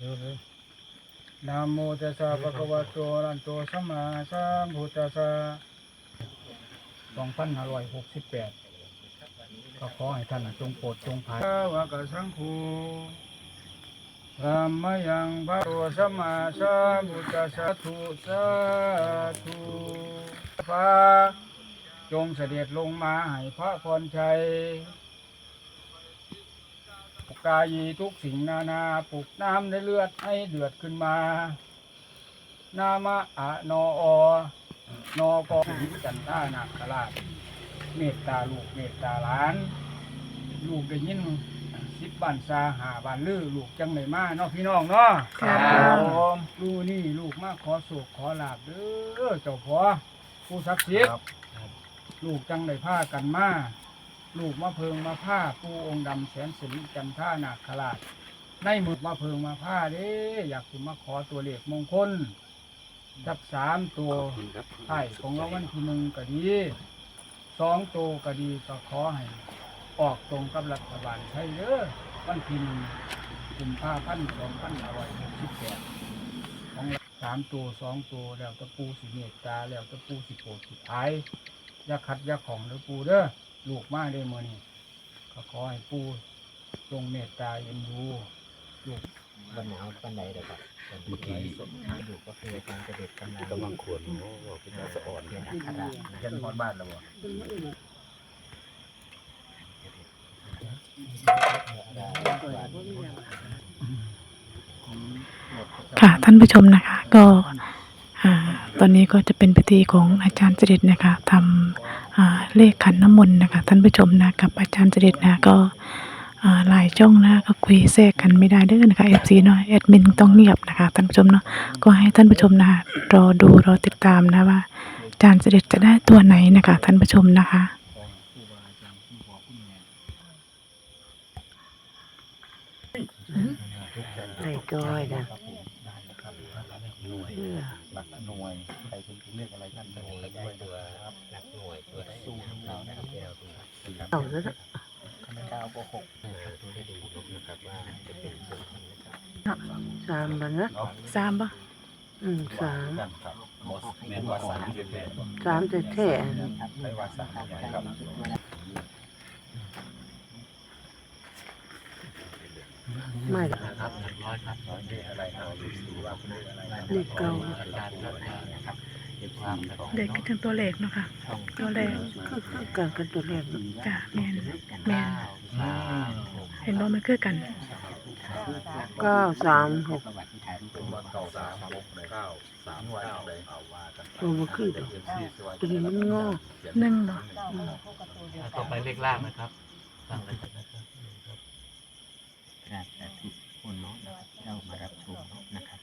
นะโมตัสสะภะคะวะโตอะระหะโตสัมมาสัมพุทธัสสะ2568ก็ขอให้ท่านจงโปรดจงภายวะกะสังโฆธัมมยังพระโตสัมมาสัมพุทธัสสะทุสาธุฟ้าจงเสด็จลงมาให้พระพรชัย กกายีทุกสิ่งนานาปลุกน้ำในเลือดให้เดือดขึ้นมา นามะอะนออนอกอหินจันท่านาคราชเมตตาลูกเมตตาหลาน ลูกได้ยินสิบบันซาหาบันลือลูกจังไหนมาเนาะพี่น้องเนาะครับผมลูกนี่ลูกมาขอสุขขอลาบเด้อเจ้าพ่อผู้ศักดิ์สิทธิ์ลูกจังไหนผ้ากันมา ลูกมาเพิงมาผ้าปูองค์ดำแสนสิริจันท่านาคราชในมือมาเพิงมาผ้าเด้อยากจะมาขอตัวเลขมงคลจับสามตัวไข่ของเราวันที่หนึ่งก็ดีสองตัวก็ดีก็ขอให้ ออกตรงกับรัฐบาลไทยเด้อวันที่หนึ่งกุมภาพันสองพันห้าร้อยหกสิบแปดของสามตัวสองตัวแล้วตะปูสิเมตตาแล้วตะปูสิโปดสุดท้ายอย่าขัดอย่าของเด้อปูเด้อ ลูกมาได้อมื่อนี้ก็ขอให้ปูทรงเมตตาเย็นดูลูกวันหนาววันไหนเดี๋ยวครับเมื่อกี้ดูก็คือการเสด็จกำลังกำลังควรโอ้โหเป็นตาสะอ่อนเรียนอัคระนะยันพอดบ้านแล้วบ่ค่ะท่านผู้ชมนะคะ ก็อ่า ตอนนี้ก็จะเป็นพิธีของอาจารย์เสด็จนะคะทำเลขขันน้ำมนต์นะคะท่านผู้ชมนะกับอาจารย์เสด็จนะก็หลายจ้องนะก็คุยแทรกกันไม่ได้เด้อนะคะเอฟซีเนาะแอดมินต้องเงียบนะคะท่านผู้ชมเนาะก็ให้ท่านผู้ชมนะคะรอดูรอติดตามนะว่าอาจารย์เสด็จจะได้ตัวไหนนะคะท่านผู้ชมนะคะใส่จอยนะ ลักหน่วยใครเป็นเรียกอะไรท่านจะบอกกันด้วยนะครับหลักหน่วยตัวได้สู้ของเรานะครับที่เราดูเอาแล้วนะข้าพเจ้าก็หกนะครับตัวได้ดูนะครับว่าจะเป็นส่วนของนะครับสามมันนะเนาะสามปะอืมสามกันครับบอสแมนวาสามเป็นแมนสามแต่แท้ใช้วาสามใหญ่ครับไม่ละครับหลัก ร้อยครับเรียกอะไรเอาดูสิว่าเป็นเรียกอะไรเลขเก้าการเท่าไหร่นะครับเด็กความนะครับเด็กคิดถึงตัวเลขเนาะค่ะช่องตัวเลขคือคือกันกันตัวแรกนะจ้ะแมนแมนสามหกเห็นว่ามันคือกันเก้าสามหกประวัติที่ถ่ายรูปเป็นวันเก่าสามหกเก้าสามวันเลยเอาว่ากันตัวมันคือตัวตัวนี้มันงอหนึ่งเหรอต่อไปเลขล่างนะครับ ล่างเลยนะครับครับแต่ทุกคนเนาะนะครับเข้ามารับชมเนาะนะครับ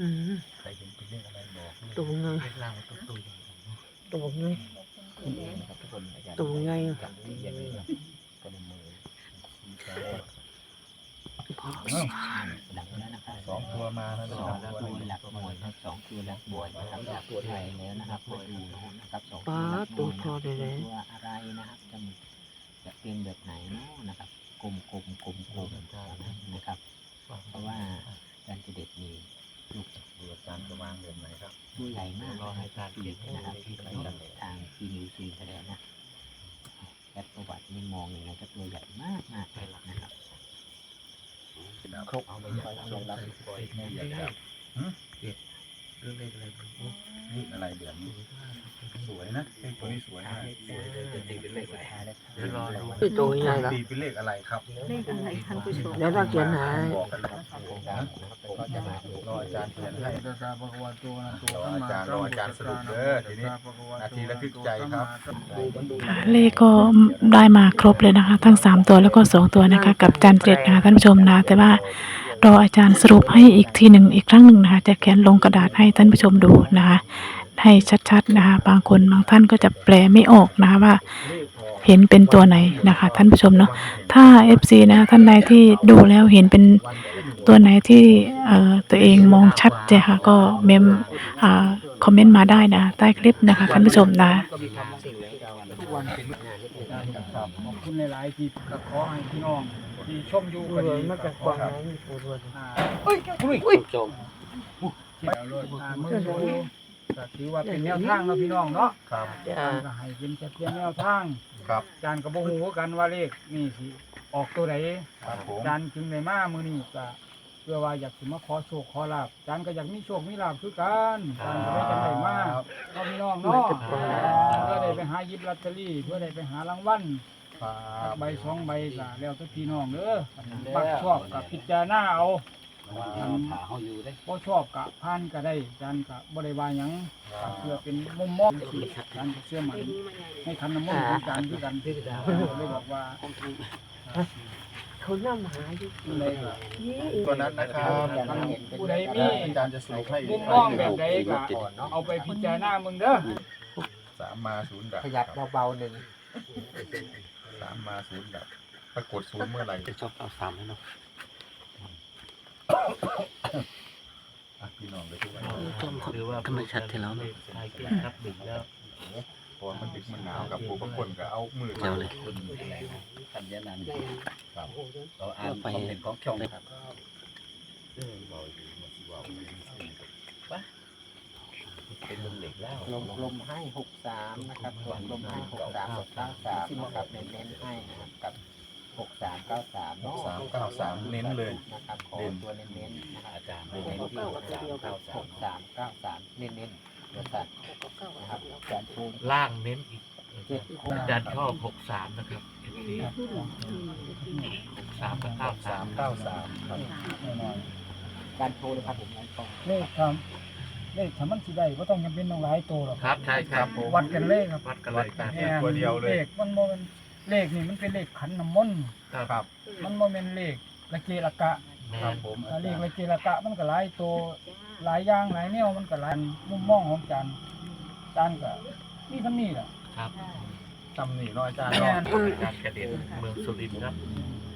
อืมใครเป็นเรียกอะไรบอกตัวไงเลขล่างมันต้องตัวใหญ่ตัวไงคุณเองนะครับทุกคนอาจารย์ตัวไงจับที่ยังไงครับก็ในมือพอหลังแล้วนะครับสองตัวมาแล้วสองตัวหลักหน่วยครับสองตัวหลักบวกนะครับหลักตัวไทยแล้วนะครับมาดูนะครับสองป้าหลักหตัน่ววยพอได้เลยตัวอะไรนะครับจะ จะเป็นแบบไหนเนาะนะครับกลมกลมกลมกลมนะครับ เพราะว่าการจะเด็ดมีลูกดูอาจารย์จะวางแบบไหนครับตัวใหญ่มากรอให้การเขียนนะครับที่ไปทางทีนิวซีแถลงนะแอดประวัตินี่มองยังไงก็ตัวใหญ่มากมากเลยนะครับครบเอาไปใช้ลงรับปล่อยแม่เดียวครับเรื่องเลขอะไรบ้างนี่อะไรเดือนนี้สวยนะเลขตัวนี้สวยนะจะตีเป็นเลขสุดท้ายแล้วเดี๋ยวรอดูคือตัวใหญ่ละตีเป็นเลขอะไรครับเลขอะไรท่านผู้ชมแล้วเราเขียนหาบอกกันนะครับก็จะมารออาจารย์เขียนให้ตัสสะภะคะวะโตอะระหะโตรออาจารย์รออาจารย์สรุปเด้อทีนี้นาทีระทึกใจครับเลขก็ได้มาครบเลยนะคะ ทั้งสามตัวแล้วก็สองตัวนะคะ กับจานเจ็ดนะคะท่านผู้ชมนะแต่ว่า รออาจารย์สรุปให้อีกทีหนึ่งอีกครั้งหนึ่งนะคะจะเขียนลงกระดาษให้ท่านผู้ชมดูนะคะให้ชัดๆนะคะบางคนบางท่านก็จะแปลไม่ออกนะคะว่าเห็นเป็นตัวไหนนะคะ ท่านผู้ชมเนาะถ้า FC นะท่านใดที่ดูแล้วเห็นเป็นตัวไหนที่เออตัวเองมองชัดเจค่ะก็เมมอ่าคอมเมนต์มาได้นะใต้คลิปนะคะท่านผู้ชมนะทุกวันเป็นขอบคุณหลายๆที่ขอให้พี่น้อง ที่ชมอยู่ดูก็เลดียมาจากขกอวางครับไหนมีปูด้วยอ่าอุ้ยจมที่เอารถอ่ามือดูก็ถือว่าเป็นแนวทางเนาะพี่น้องเนาะครับจ้าการก็ให้เป็นแค่เพียงแนวทางครับการก็บ่ฮู้กันว่าเลขนี่สิออกตัวใดครับผมจานจึงได้มามื้อนี้ก็เพื่อว่าอยากสิมาขอโชคขอลาบจานก็อยากมีโชคมีลาบคือกันจานก็ได้จังได้มาเนาะพี่น้องเนาะเพื่อได้ไปหาหยิบลอตเตอรี่เพื่อได้ไปหารางวัล ครับใบสองใบก็แล้วแต่พี่น้องเด้อบักชอบกับพิจารณาเอาขาเขาอยู่ได้บ่ชอบกะผ่านก็ได้จานก็บ่ได้ว่าหยังก็เพื่อเป็นมุมมองที่จานก็เชื่อมันให้คันน้ำมนต์ของจานคือกันเลยบอกว่าเขานั่งหาอยู่เลยก็ตัวนั้นนะครับผู้ใดมีอาจารย์จะสรุปให้มุมมองแบบใดก็เอาไปพิจารณามึงเด้อสามมาศูนย์ดับขยับเบาๆหนึ่ง สามมาศูนย์ดับปรากฏศูนย์เมื่อไหร่ชอบเอาสามให้เนาะอะพี่น้องเลยทุกวันคือว่าทำไมชัดที่แล้วครับดึกแล้วเพราะว่ามันดึกมันหนาวกับผู้บางคนก็เอามือเจ้าเลยทันยานันครับเราอ่านคอมเมนต์ของช่องครับเป็นลมเหล็กแล้วลมลมให้หกสามนะครับส่วนลมให้หกสามหกเก้าสามนะครับเน้นเน้นๆให้นะครับกับหกสามเก้าสามสามเก้าสามเน้นเลยนะครับขอตัวเน้นเน้นๆนะครับอาจารย์เน้นที่หกสามเก้าสาหมกสามเก้าสามเน้นเน้นๆเดี๋ยวตัดนะครับอาจารย์ภูมิล่างเน้นอีกเจ็ดอาจารย์ชอบหกสามนะครับหกสามกับเก้าสาสามมเก้าสามครับอาจารย์โทรเลยครับผมงั้นก็เลขทำ เลขถ้ามันสิได้บ่ต้องจำเป็นต้องหลายตัวหรอกครับใช่ครับผมวัดกันเลยครับวัดกันเลยครับแม่นตัวเดียวเลยเลขมันบ่แม่นเลขนี่มันเป็นเลขขันน้ำมนต์ครับ มันบ่แม่นเลขละเกละกะแม่ครับผมถ้าเลขละเกละกะมันก็หลายตัวหลายอย่างหลายแนวมันก็หลายมุมมองของจานจานก็มีทำนี่แหละครับทำนี่เนาะอาจารย์แม่เนาะนอาจารย์กระเด็นเมืองสุรินทร์ครับ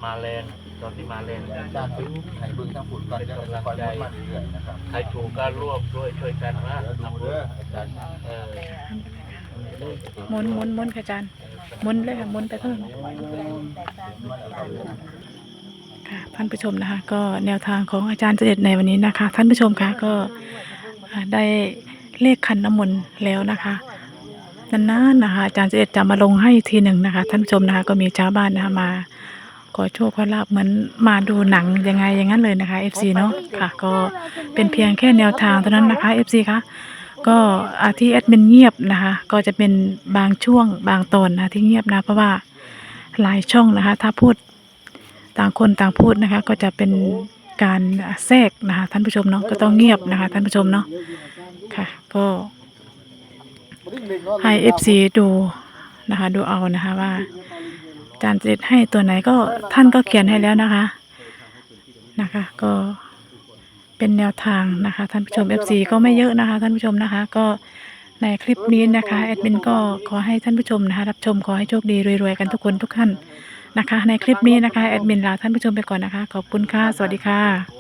มาแรงตอนที่มาแรงอาจารย์ซื้อไข่เบิ้งทั้งฝุ่นก่อนจะคอยมาเรื่อยๆนะครับใครถูกก็ร่วมด้วยช่วยกันนะเดี๋ยวดูทำบุญเด้ออาจารย์เออหมุนหมุนหมุนค่ะอาจารย์หมุนเลยค่ะหมุนไปเพิ่ม ค่ะท่านผู้ชมนะคะก็แนวทางของอาจารย์เจเด็ดในวันนี้นะคะ ท่านผู้ชมคะก็อ่าได้เลขคันน้ำมนต์แล้วนะคะนานๆนะคะอาจารย์เจเด็ดจะมาลงให้อีกทีหนึ่งนะคะ ท่านผู้ชมนะคะก็มีชาวบ้านนะคะมา ขอโชคขอลาบเหมือนมาดูหนังยังไงอย่างนั้นเลยนะคะ FC เนาะค่ะ ก็เป็นเพียงแค่แนวทางเท่านั้นนะคะ FC คะก็อาที่แอดมินเงียบนะคะ ก็จะเป็นบางช่วงบางตอนนะที่เงียบนะเพราะว่าหลายช่องนะคะ ถ้าพูดต่างคนต่างพูดนะคะ ก็จะเป็นการแทรกนะคะ ท่านผู้ชมเนาะก็ต้องเงียบนะคะ ท่านผู้ชมเนาะค่ะ ก็ให้ FC ดูนะคะ ดูเอานะคะว่า จารย์เจ็ดให้ตัวไหนก็ท่านก็เขียนให้แล้วนะคะนะคะ ก็เป็นแนวทางนะคะ ท่านผู้ชม FC ก็ไม่เยอะนะคะ ท่านผู้ชมนะคะ ก็ในคลิปนี้นะคะแอดมินก็ขอให้ท่านผู้ชมนะคะรับชมขอให้โชคดีรวยๆกันทุกคนทุกท่านนะคะ ในคลิปนี้นะคะแอดมินลาท่านผู้ชมไปก่อนนะคะ ขอบคุณค่ะ สวัสดีค่ะ